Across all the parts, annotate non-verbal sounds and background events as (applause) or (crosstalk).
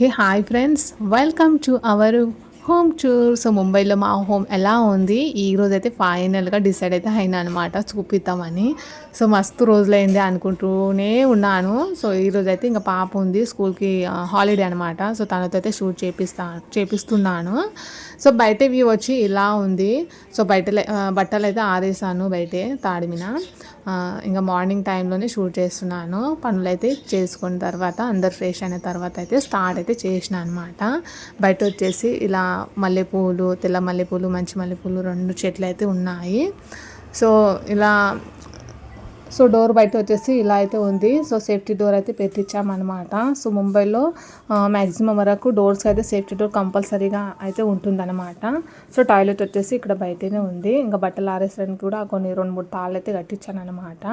Hey hi friends. Welcome to our home tour. So ముంబైలో మా home ఎలా ఉంది? ఈ రోజు అయితే ఫైనల్గా డిసైడ్ అయితే అయినా అనమాట చూపిద్దామని. సో మస్తు రోజులైంది అనుకుంటూనే ఉన్నాను. సో ఈ రోజు అయితే ఇంకా పాప ఉంది స్కూల్కి హాలిడే అనమాట సో తనతో అయితే షూట్ చేపిస్తా చేపిస్తున్నాను. సో బయట వ్యూ వచ్చి ఇలా ఉంది. సో బయట బట్టలు అయితే ఆరేసాను బయటే తాడిమిన. ఇంకా మార్నింగ్ టైంలోనే షూట్ చేస్తున్నాను. పనులు అయితే చేసుకున్న తర్వాత అందరు ఫ్రెష్ అయిన తర్వాత అయితే స్టార్ట్ అయితే చేసిన అనమాట బయట వచ్చేసి ఇలా మల్లెపూలు తెల్ల మల్లెపూలు మంచి మల్లెపూలు రెండు చెట్లు అయితే ఉన్నాయి. సో ఇలా సో డోర్ బయట వచ్చేసి ఇలా అయితే ఉంది. సో సేఫ్టీ డోర్ అయితే పెట్టించామన్నమాట. సో ముంబైలో మ్యాక్సిమం వరకు డోర్స్ అయితే సేఫ్టీ డోర్ కంపల్సరీగా అయితే ఉంటుందన్నమాట. సో టాయిలెట్ వచ్చేసి ఇక్కడ బయటనే ఉంది. ఇంకా బట్టలు ఆరేసడానికి కూడా కొన్ని రెండు మూడు తాళ్ళు అయితే కట్టించాను అనమాట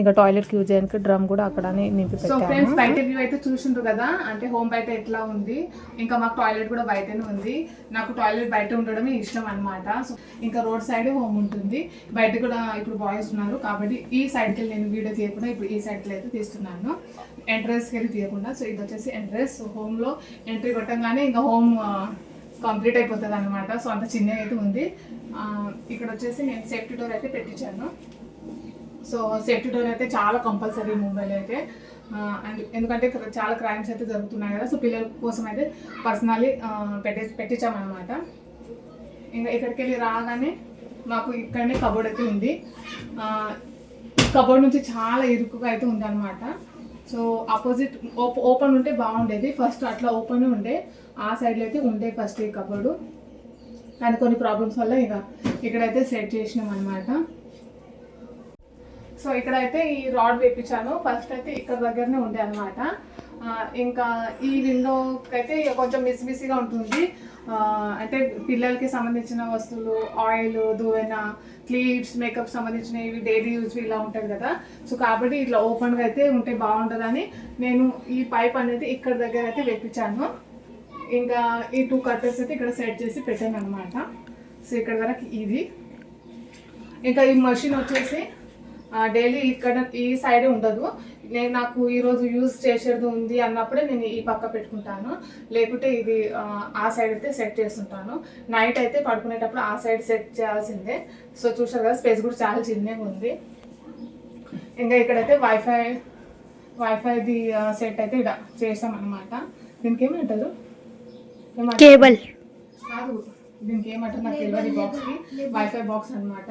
ఇంకా టాయిలెట్కి యూజ్ చేయడానికి డ్రమ్ కూడా అక్కడనే నింపి ఫ్రెండ్స్ బయట వ్యూ అయితే చూసిండ్రు కదా? అంటే హోమ్ బయట ఎట్లా ఉంది? ఇంకా మాకు టాయిలెట్ కూడా బయటనే ఉంది. నాకు టాయిలెట్ బయట ఉండడమే ఇష్టం అన్నమాట సో ఇంకా రోడ్ సైడ్ హోమ్ ఉంటుంది. బయట కూడా ఇప్పుడు బాయ్స్ ఉన్నారు కాబట్టి ఈ సైడ్కి నేను వీడియో తీయకుండా ఇప్పుడు ఈ సైడ్కి అయితే తీస్తున్నాను. ఎంట్రన్స్కి వెళ్ళి తీయకుండా. సో ఇది వచ్చేసి ఎంట్రన్స్ హోమ్లో ఎంట్రీ కొట్టంగానే ఇంకా హోమ్ కంప్లీట్ అయిపోతుంది అనమాట సో అంత చిన్నగా అయితే ఉంది. ఇక్కడ వచ్చేసి నేను సేఫ్టీ డోర్ అయితే పెట్టించాను. సో సేఫ్టీ డోర్ అయితే చాలా కంపల్సరీ ముంబైలో అయితే. అండ్ ఎందుకంటే ఇక్కడ చాలా క్రైమ్స్ అయితే జరుగుతున్నాయి కదా. సో పిల్లల కోసం అయితే పర్సనలీ పెట్టే పెట్టించామన్నమాట. ఇంకా ఇక్కడికి వెళ్ళి రాగానే మాకు ఇక్కడనే కబోర్డ్ అయితే ఉంది. కబోర్డ్ నుంచి చాలా ఇరుకుగా అయితే ఉందన్నమాట. అనమాట సో ఆపోజిట్ ఓపెన్ ఉంటే బాగుండేది. ఫస్ట్ అట్లా ఓపెన్ ఉండే. ఆ సైడ్లో అయితే ఉండే ఫస్ట్ ఈ కబోర్డు. కానీ కొన్ని ప్రాబ్లమ్స్ వల్ల ఇక ఇక్కడైతే సెట్ చేసినాం అనమాట సో ఇక్కడైతే ఈ రాడ్ వేపించాను. ఫస్ట్ అయితే ఇక్కడ దగ్గరనే ఉండే అనమాట ఇంకా ఈ విండోకి అయితే ఇక కొంచెం మిస్ మిస్గా ఉంటుంది. అంటే పిల్లలకి సంబంధించిన వస్తువులు ఆయిల్ దువెన క్లీప్స్ మేకప్ సంబంధించిన ఇవి డైలీ యూజ్ ఇలా ఉంటుంది కదా. సో కాబట్టి ఇట్లా ఓపెన్గా అయితే ఉంటే బాగుంటుందని నేను ఈ పైప్ అనేది ఇక్కడ దగ్గర అయితే వేపించాను ఇంకా ఈ టూ కట్టర్స్ అయితే ఇక్కడ సెట్ చేసి పెట్టాను అనమాట సో ఇక్కడ వరకు ఇది. ఇంకా ఈ మషిన్ వచ్చేసి డైలీ ఇక్కడ ఈ సైడే ఉండదు. నేను నాకు ఈరోజు యూజ్ చేసేది ఉంది అన్నప్పుడే నేను ఈ పక్క పెట్టుకుంటాను. లేకుంటే ఇది ఆ, సైడ్ అయితే సెట్ చేస్తుంటాను. నైట్ అయితే పడుకునేటప్పుడు ఆ సైడ్ సెట్ చేయాల్సిందే. సో చూసారు కదా స్పేస్ కూడా చాలా చిన్నగా ఉంది. ఇంకా ఇక్కడైతే వైఫై వైఫైది సెట్ అయితే ఇక్కడ చేసాం అనమాట దీనికి ఏమంటారు? కేబుల్ కాదు దీనికి ఏమంటారు నాకు తెలియదు ఈ బాక్స్కి వైఫై బాక్స్ అన్నమాట.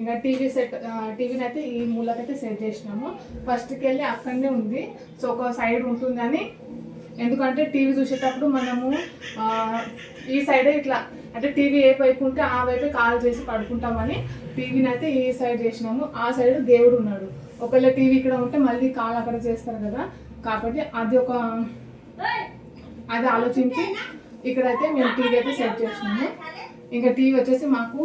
ఇంకా టీవీ సెట్ టీవీని అయితే ఈ మూలకైతే సెట్ చేసినాము. ఫస్ట్కి వెళ్ళి అక్కడనే ఉంది. సో ఒక సైడ్ ఉంటుందని. ఎందుకంటే టీవీ చూసేటప్పుడు మనము ఈ సైడే ఇట్లా అంటే టీవీ ఏ వైపు ఉంటే ఆ వైపే కాల్ చేసి పడుకుంటామని టీవీని అయితే ఈ సైడ్ చేసినాము. ఆ సైడ్ దేవుడు ఉన్నాడు. ఒకవేళ టీవీ ఇక్కడ ఉంటే మళ్ళీ కాల్ అక్కడ చేస్తారు కదా. కాబట్టి అది ఒక అది ఆలోచించి ఇక్కడైతే మేము టీవీ అయితే సెట్ చేసినాము. ఇంకా టీవీ వచ్చేసి మాకు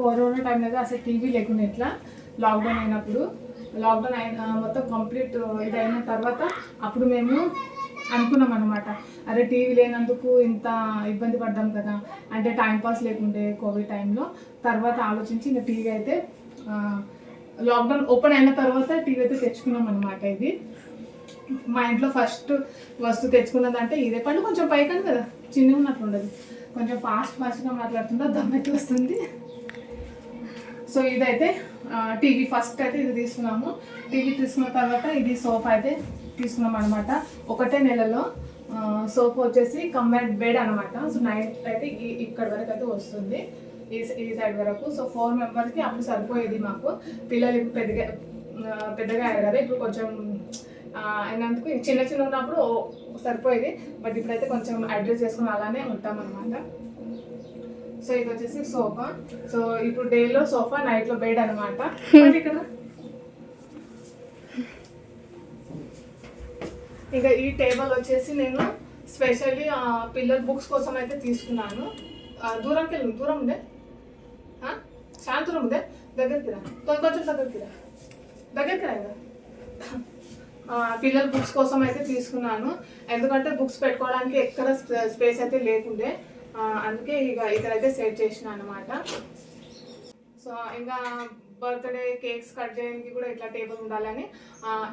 కరోనా టైంలో అయితే అసలు టీవీ లేకుండా ఎట్లా? లాక్డౌన్ అయినప్పుడు. లాక్డౌన్ అయిన మొత్తం కంప్లీట్ ఇది అయిన తర్వాత అప్పుడు మేము అనుకున్నాం అనమాట అరే టీవీ లేనందుకు ఇంత ఇబ్బంది పడ్డాం కదా. అంటే టైం పాస్ లేకుండే కోవిడ్ టైంలో తర్వాత ఆలోచించి ఇంకా టీవీ అయితే లాక్డౌన్ ఓపెన్ అయిన తర్వాత టీవీ అయితే తెచ్చుకున్నాం అనమాట ఇది. మా ఇంట్లో ఫస్ట్ వస్తువు తెచ్చుకున్నదంటే ఇదే పండు. కొంచెం పైకని కదా. చిన్నగా ఉన్నట్లు ఉండదు కొంచెం ఫాస్ట్ ఫాస్ట్గా మాట్లాడుతుందా దమ్మెట్టి వస్తుంది? సో ఇదైతే టీవీ ఫస్ట్ అయితే ఇది తీసుకున్నాము. టీవీ తీసుకున్న తర్వాత ఇది సోఫా అయితే తీసుకున్నాం అనమాట ఒకటే నెలలో సోఫా వచ్చేసి కంబైన్ బెడ్ అనమాట సో నైట్ అయితే ఈ- ఇక్కడ వరకు అయితే వస్తుంది. ఈ ఈ సైడ్ వరకు. సో ఫోర్ మెంబర్స్కి అప్పుడు సరిపోయేది మాకు. పిల్లలు ఇప్పుడు పెద్దగా పెద్దగా అయ్యారు కదా ఇప్పుడు కొంచెం అయినందుకు చిన్న చిన్న ఉన్నప్పుడు సరిపోయేది. బట్ ఇప్పుడైతే కొంచెం అడ్జస్ట్ చేసుకుని అలానే ఉంటాం అనమాట సో ఇది వచ్చేసి సోఫా. సో ఇప్పుడు డేలో సోఫా నైట్లో బెడ్ అనమాట (laughs) ఇక్కడ. ఇంకా ఈ టేబుల్ వచ్చేసి నేను స్పెషల్లీ పిల్లల బుక్స్ కోసం అయితే తీసుకున్నాను. దూరంకి వెళ్ళి దూరం ఉందే? చాలా దూరం ఉందే. దగ్గరికి రా. కొంచెం దగ్గరికి రా. దగ్గరికి రా ఇక. పిల్లల బుక్స్ కోసం అయితే తీసుకున్నాను. ఎందుకంటే బుక్స్ పెట్టుకోవడానికి ఎక్కడ స్పేస్ అయితే లేకుండే. అందుకే ఇక ఇక్కడైతే సెట్ చేసిన అనమాట సో ఇంకా బర్త్డే కేక్స్ కట్ చేయడానికి కూడా ఇట్లా టేబుల్ ఉండాలని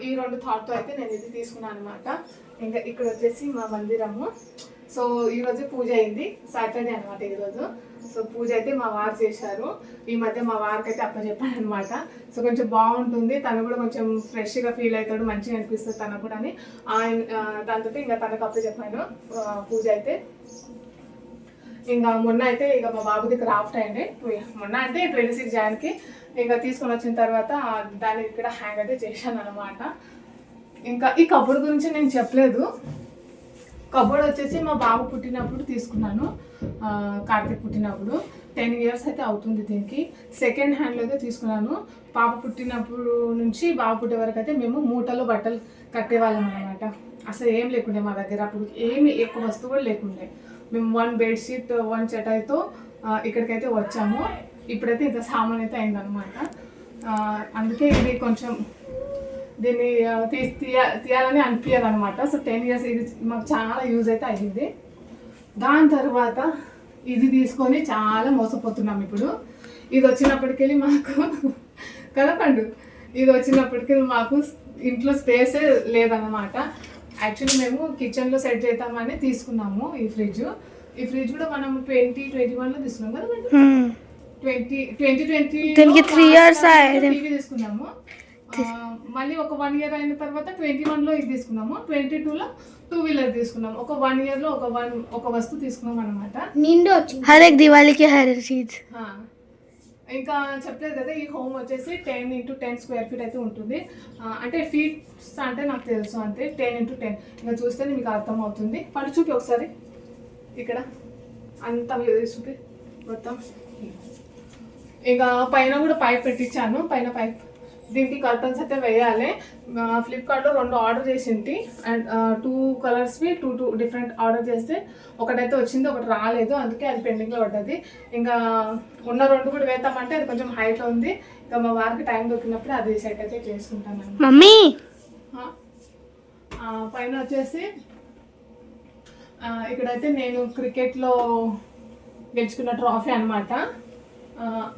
ఈ రెండు థాట్తో అయితే నేను ఇది తీసుకున్నాను అనమాట ఇంకా ఇక్కడ వచ్చేసి మా మందిరము. సో ఈరోజు పూజ అయింది. సాటర్డే అనమాట ఈరోజు సో పూజ అయితే మా వారు చేశారు. ఈ మధ్య మా వారికి అయితే అప్పచెప్పాను అనమాట సో కొంచెం బాగుంటుంది. తను కూడా కొంచెం ఫ్రెష్గా ఫీల్ అవుతాడు మంచిగా అనిపిస్తుంది తనకు కూడా అని. ఆయన ఆ, దాంతో ఇంకా తనకు అప్పచెప్పాను ఆ, పూజ అయితే. ఇంకా మొన్న అయితే ఇక మా బాబుది క్రాఫ్ట్ అయింది. మొన్న అంటే ట్వంటీ సిక్స్ జాన్కి ఇంకా తీసుకొని వచ్చిన తర్వాత దాన్ని ఇక్కడ హ్యాంగ్ అయితే చేశాను అనమాట ఇంకా ఈ కబోర్డ్ గురించి నేను చెప్పలేదు. కబోర్డ్ వచ్చేసి మా బాబు పుట్టినప్పుడు తీసుకున్నాను. కార్తీక్ పుట్టినప్పుడు. టెన్ ఇయర్స్ అయితే అవుతుంది దీనికి. సెకండ్ హ్యాండ్లో అయితే తీసుకున్నాను. పాప పుట్టినప్పుడు నుంచి బాబు పుట్టే వరకు అయితే మేము మూటలో బట్టలు కట్టేవాళ్ళం అనమాట అసలు ఏం లేకుండే మా దగ్గర. అప్పుడు ఏమి ఎక్కువ వస్తువు కూడా లేకుండే. మేము వన్ బెడ్షీట్ వన్ చటాయితో ఇక్కడికైతే వచ్చాము. ఇప్పుడైతే ఇంత సామాన్ అయితే అయిందనమాట అందుకే ఇది కొంచెం దీన్ని తీసి తీ తీయ తీయాలని అనిపించదు అనమాట సో టెన్ ఇయర్స్ ఇది మాకు చాలా యూజ్ అయితే అయ్యింది. దాని తర్వాత ఇది తీసుకొని చాలా మోసపోతున్నాం ఇప్పుడు. ఇది వచ్చినప్పటికెళ్ళి మాకు కదపండు ఇది వచ్చినప్పటికీ మాకు ఇంట్లో స్పేసే లేదన్నమాట. యాక్చువల్లీ మేము కిచెన్లో సెట్ చేద్దామని తీసుకున్నాము ఈ ఫ్రిడ్జ్ ఈ ఫ్రిడ్జ్ కూడా మనం ట్వంటీ ట్వంటీ వన్లో తీసుకున్నాం కదా twenty twenty twenty three years తీసుకున్నాము. మళ్ళీ ఒక వన్ ఇయర్ అయిన తర్వాత ట్వంటీ వన్లో ఇది తీసుకున్నాము. ట్వంటీ టూలో టూ వీలర్ తీసుకున్నాం ఒక వన్ ఇయర్లో ఒక వన్ ఒక వస్తువు తీసుకున్నాం అనమాట నిండు హరేక్ దివాళీకి హరే చీజ్. ఇంకా చెప్పలేదు కదా ఈ హోమ్ వచ్చేసి ten into ten square feet అయితే ఉంటుంది. అంటే ఫీట్స్ అంటే నాకు తెలుసు అంతే టెన్ ఇంటూ టెన్ ఇంకా చూస్తేనే మీకు అర్థమవుతుంది. పడి చూపి ఒకసారి. ఇక్కడ. అంత చూపి. మొత్తం. ఇంకా పైన కూడా పైప్ పెట్టించాను. పైన పైప్ దీనికి కర్టన్స్ అయితే వేయాలి. ఫ్లిప్కార్ట్లో రెండు ఆర్డర్ చేసింది అండ్ టూ కలర్స్వి టూ టూ డిఫరెంట్ ఆర్డర్ చేస్తే ఒకటైతే వచ్చింది ఒకటి రాలేదు. అందుకే అది పెండింగ్లో పడ్డది. ఇంకా ఉన్న రెండు కూడా వేస్తామంటే అది కొంచెం హైట్లో ఉంది. ఇంకా మా వారికి టైం దొరికినప్పుడు అది సెట్ అయితే చేసుకుంటాను మమ్మీ! పైన వచ్చేసి ఇక్కడైతే నేను క్రికెట్లో గెలుచుకున్న ట్రాఫీ అనమాట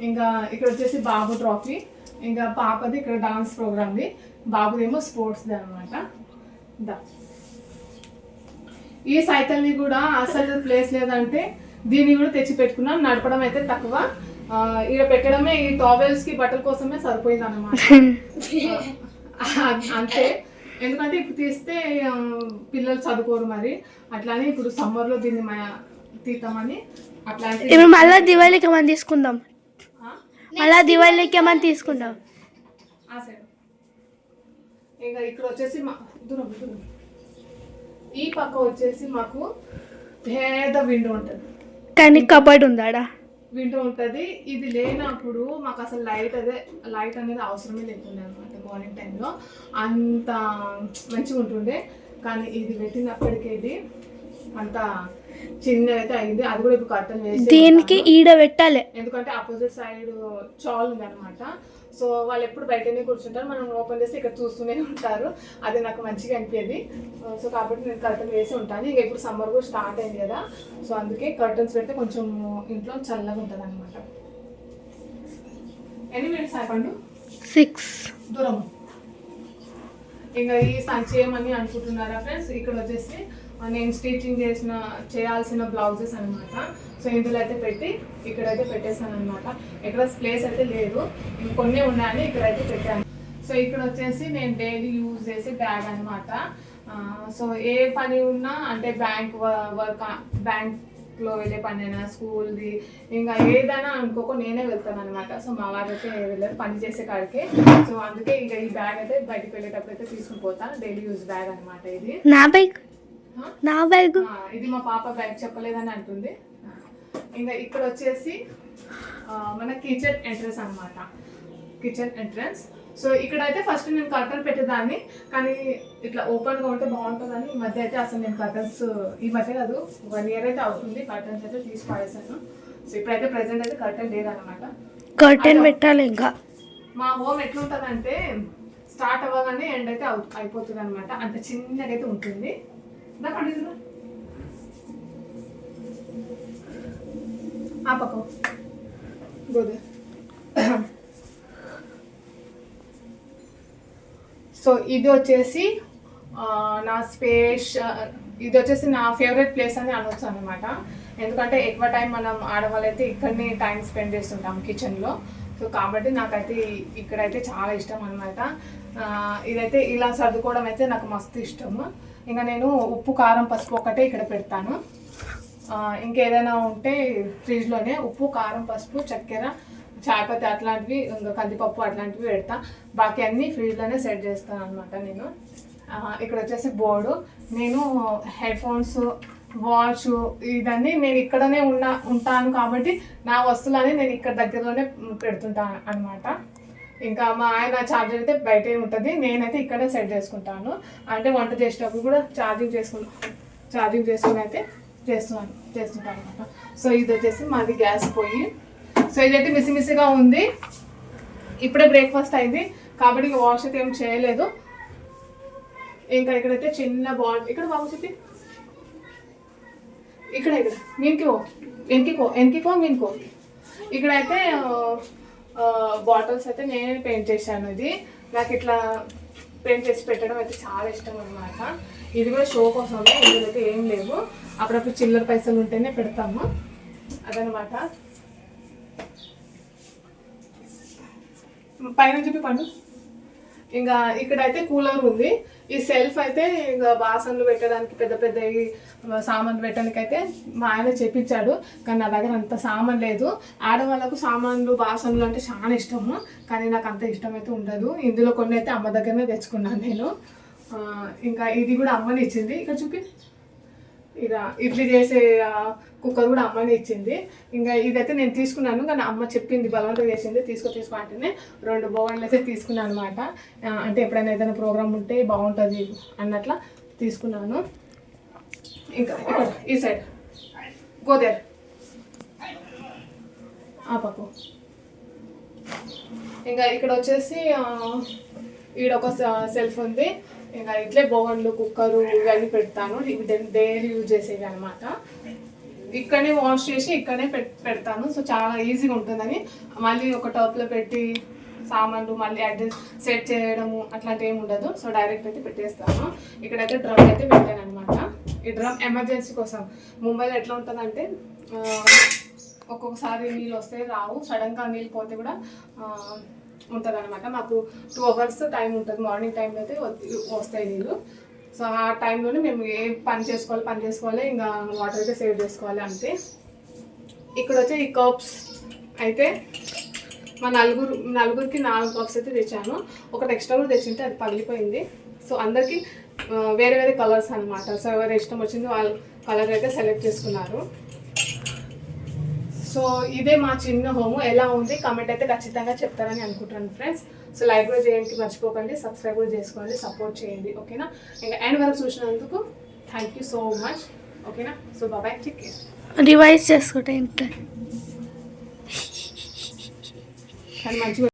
ఇంకా ఇక్కడ వచ్చేసి బాబు ట్రాఫీ ఇంకా పాపది ఇక్కడ డాన్స్ ప్రోగ్రామ్ది. బాబుదేమో స్పోర్ట్స్ది అనమాట దా. ఈ సైకిల్ని కూడా అసలు ప్లేస్ లేదంటే దీన్ని కూడా తెచ్చి పెట్టుకున్నాం నడపడం అయితే తక్కువ. ఇక్కడ పెట్టడమే ఈ టావెల్స్కి బట్టల కోసమే సరిపోయింది అనమాట (laughs) అంతే. ఎందుకంటే ఇప్పుడు తీస్తే పిల్లలు చదువుకోరు మరి. అట్లానే ఇప్పుడు సమ్మర్లో దీన్ని మ- తీద్దామని అట్లాంటి ఇప్పుడు మళ్ళా దివాళీకి మనం తీసుకుందాం? మళ్ళా దివాళీకి మనం తీసుకుందాం? ఆ సైడ్ ఇంకా ఇక్కడ వచ్చేసి మా దూరం దూరం ఈ పక్క వచ్చేసి మాకు పేద విండో ఉంటుంది. కానీ కబడ్ ఉందాడా విండో ఉంటుంది. ఇది లేనప్పుడు మాకు అసలు లైట్ అదే లైట్ అనేది అవసరమే లేకుండే అనమాట మార్నింగ్ టైంలో అంత మంచిగా ఉంటుండే కానీ ఇది పెట్టినప్పటికీ ఇది అంత చిన్నగా అయితే అయింది. అది కూడా ఇప్పుడు కర్టన్ వేసి దీనికి ఈడ పెట్టాలి? ఎందుకంటే ఆపోజిట్ సైడ్ చాల్ ఉంది అనమాట సో వాళ్ళు ఎప్పుడు బయటనే కూర్చుంటారు. మనం ఓపెన్ చేస్తే ఇక్కడ చూస్తూనే ఉంటారు. అది నాకు మంచిగా అనిపించేది. సో కాబట్టి నేను కర్టన్ వేసి ఉంటాను. ఇక ఇప్పుడు సమ్మర్ కూడా స్టార్ట్ అయింది కదా. సో అందుకే కర్టన్స్ పెడితే కొంచెం ఇంట్లో చల్లగా ఉంటుంది అనమాట ఎన్ని మినిట్స్ అయిపోండు సిక్స్ దూరం. ఇంకా ఈ సంచి ఏమని అనుకుంటున్నారా ఫ్రెండ్స్ ఇక్కడ వచ్చేసి నేను స్టిచ్చింగ్ చేసిన చేయాల్సిన బ్లౌజెస్ అనమాట సో ఇందులో అయితే పెట్టి ఇక్కడైతే పెట్టేశాను అనమాట ఎక్కడ ప్లేస్ అయితే లేదు. ఇంకొన్ని ఉన్నాయని ఇక్కడైతే పెట్టాను. సో ఇక్కడ వచ్చేసి నేను డైలీ యూజ్ చేసే బ్యాగ్ అనమాట సో ఏ పని ఉన్నా అంటే బ్యాంక్ వర్క్ బ్యాంక్లో వెళ్ళే పని అయినా స్కూల్ది ఇంకా ఏదైనా అనుకోక నేనే వెళ్తాను అనమాట సో మా వారు అయితే వెళ్ళారు పని చేసే కాడికే. సో అందుకే ఇక ఈ బ్యాగ్ అయితే బయటకు వెళ్ళేటప్పుడు అయితే తీసుకుని పోతాను డైలీ యూజ్ బ్యాగ్ అనమాట ఇది. నా బైక్ నా ఆ, ఇది మా పాప బ్యాగ్ చెప్పలేదని అంటుంది. ఇంకా ఇక్కడ వచ్చేసి మన కిచెన్ ఎంట్రన్స్ అన్నమాట. కిచెన్ ఎంట్రన్స్ సో ఇక్కడ అయితే ఫస్ట్ నేను కర్టన్ పెట్టేదాన్ని కానీ ఇట్లా ఓపెన్గా ఉంటే బాగుంటుందని ఈ మధ్య అయితే అసలు నేను కర్టన్స్ ఈ మధ్య కాదు వన్ ఇయర్ అయితే అవుతుంది కర్టన్స్ అయితే తీసి పాడేశాను సో ఇప్పుడైతే ప్రెసెంట్ అయితే కర్టన్ లేదనమాట కర్టెన్ పెట్టాలి ఇంకా. మా హోమ్ ఎట్లుంటుందంటే స్టార్ట్ అవ్వగానే ఎండ్ అయితే అయిపోతుంది అనమాట అంత చిన్నగా అయితే ఉంటుంది. ఆ పక్క సో ఇది వచ్చేసి నా స్పేస్ ఇది వచ్చేసి నా ఫేవరెట్ ప్లేస్ అని అనొచ్చు అనమాట ఎందుకంటే ఎక్కువ టైం మనం ఆడవాళ్ళైతే ఇక్కడనే టైం స్పెండ్ చేస్తుంటాం కిచెన్లో. సో కాబట్టి నాకైతే ఇక్కడైతే చాలా ఇష్టం అనమాట ఇదైతే ఇలా సర్దుకోవడం అయితే నాకు మస్తు ఇష్టము. ఇంకా నేను ఉప్పు కారం పసుపు ఒకటే ఇక్కడ పెడతాను. ఇంకేదైనా ఉంటే ఫ్రిడ్జ్లోనే ఉప్పు కారం పసుపు చక్కెర చాయపత్తి అట్లాంటివి ఇంకా కందిపప్పు అట్లాంటివి పెడతా. బాకీ అన్నీ ఫ్రిడ్జ్లోనే సెట్ చేస్తాను అనమాట నేను. ఇక్కడ వచ్చేసి బోర్డు. నేను హెడ్ ఫోన్స్ వాచ్ ఇదన్నీ నేను ఇక్కడనే ఉన్నా ఉంటాను కాబట్టి నా వస్తువులని నేను ఇక్కడ దగ్గరలోనే పెడుతుంటాను అనమాట ఇంకా మా ఆయన ఛార్జర్ అయితే బయటే ఉంటుంది. నేనైతే ఇక్కడే సెట్ చేసుకుంటాను. అంటే వంట చేసేటప్పుడు కూడా ఛార్జింగ్ చేసుకుంటాను ఛార్జింగ్ చేసుకుని అయితే చేస్తున్నాను చేస్తుంటాను అనమాట సో ఇది వచ్చేసి మాది గ్యాస్ పోయి సో ఇదైతే మిసిమిసిగా ఉంది. ఇప్పుడే బ్రేక్ఫాస్ట్ అయింది. కాబట్టి వాష్ అయితే ఏం చేయలేదు. ఇంకా ఇక్కడైతే చిన్న బాల్ ఇక్కడ బాబు చెప్పి ఇక్కడ ఇక్కడ. మీన్కో ఎన్కికో ఎన్కికో మీన్కో ఇక్కడైతే బాటిల్స్ అయితే నేనే పెయింట్ చేశాను ఇది. నాకు ఇట్లా పెయింట్ చేసి పెట్టడం అయితే చాలా ఇష్టం అనమాట ఇది కూడా షో కోసమే ఇందులో అయితే ఏం లేవు. అప్పుడప్పుడు చిల్లర పైసలు ఉంటేనే పెడతాము. అదనమాట పైన చూపి పండు. ఇంకా ఇక్కడైతే కూలర్ ఉంది. ఈ సెల్ఫ్ అయితే ఇంకా బాసన్లు పెట్టడానికి పెద్ద పెద్ద సామాన్లు పెట్టడానికి అయితే మా ఆయన చెప్పించాడు కానీ నా దగ్గర అంత సామాన్ లేదు. ఆడవాళ్ళకు సామాన్లు బాసన్లు అంటే చాలా ఇష్టము. కానీ నాకు అంత ఇష్టం అయితే ఉండదు. ఇందులో కొన్ని అయితే అమ్మ దగ్గరనే తెచ్చుకున్నాను నేను. ఇంకా ఇది కూడా అమ్మని ఇచ్చింది. ఇక్కడ చూపి ఇలా ఇడ్లీ చేసే కుక్కర్ కూడా అమ్మని ఇచ్చింది. ఇంకా ఇదైతే నేను తీసుకున్నాను కానీ అమ్మ చెప్పింది బలవంతం చేసింది తీసుకో తీసుకో అంటేనే రెండు బోవన్లు అయితే తీసుకున్నాను అనమాట అంటే ఎప్పుడైనా ఏదైనా ప్రోగ్రామ్ ఉంటే బాగుంటుంది అన్నట్ల తీసుకున్నాను. ఇంకా ఇక్కడ ఈ సైడ్. గోదేర్ ఆ పక్క ఇంకా ఇక్కడ వచ్చేసి ఈడొక ఈడ ఒక సెల్ఫ్ ఉంది. ఇంకా ఇట్లే బోగన్లు కుక్కరు ఇవన్నీ పెడతాను. ఇవి డైలీ యూజ్ చేసేవి అనమాట ఇక్కడనే వాష్ చేసి ఇక్కడనే పెడతాను. సో చాలా ఈజీగా ఉంటుందని. మళ్ళీ ఒక టాప్లో పెట్టి సామాన్లు మళ్ళీ అడ్రస్ సెట్ చేయడము అట్లాంటి ఏమి ఉండదు. సో డైరెక్ట్ అయితే పెట్టేస్తాను. ఇక్కడైతే డ్రమ్ అయితే పెట్టాను అనమాట ఈ డ్రమ్ ఎమర్జెన్సీ కోసం. ముంబైలో ఎట్లా ఉంటుందంటే ఒక్కొక్కసారి నీళ్ళు వస్తే రావు. సడన్గా నీళ్ళు పోతే కూడా ఉంటుంది అనమాట మాకు టూ అవర్స్ టైం ఉంటుంది. మార్నింగ్ టైంలో అయితే వస్తాయి నీళ్ళు. సో ఆ టైంలోనే మేము ఏ పని చేసుకోవాలి పని చేసుకోవాలి ఇంకా వాటర్ అయితే సేవ్ చేసుకోవాలి అంతే. ఇక్కడ వచ్చే ఈ కప్స్ అయితే మా నలుగురు నలుగురికి నాలుగు కప్స్ అయితే తెచ్చాను. ఒకటి ఎక్స్ట్రా కూడా తెచ్చింటే అది పగిలిపోయింది. సో అందరికీ వేరే వేరే కలర్స్ అనమాట సో ఎవరు ఇష్టం వచ్చిందో వాళ్ళ కలర్ అయితే సెలెక్ట్ చేసుకున్నారు. సో ఇదే మా చిన్న హోమ్. ఎలా ఉంది? కామెంట్ అయితే ఖచ్చితంగా చెప్తారని అనుకుంటున్నాను ఫ్రెండ్స్ సో లైక్ కూడా చేయడానికి మర్చిపోకండి. సబ్స్క్రైబ్ కూడా చేసుకోండి సపోర్ట్ చేయండి. ఓకేనా ఇంకా ఎండ్ వరకు చూసినందుకు థ్యాంక్ యూ సో మచ్ ఓకేనా so bye bye take care revise చేసుకుంటే ఇంట్లో కానీ మంచిగా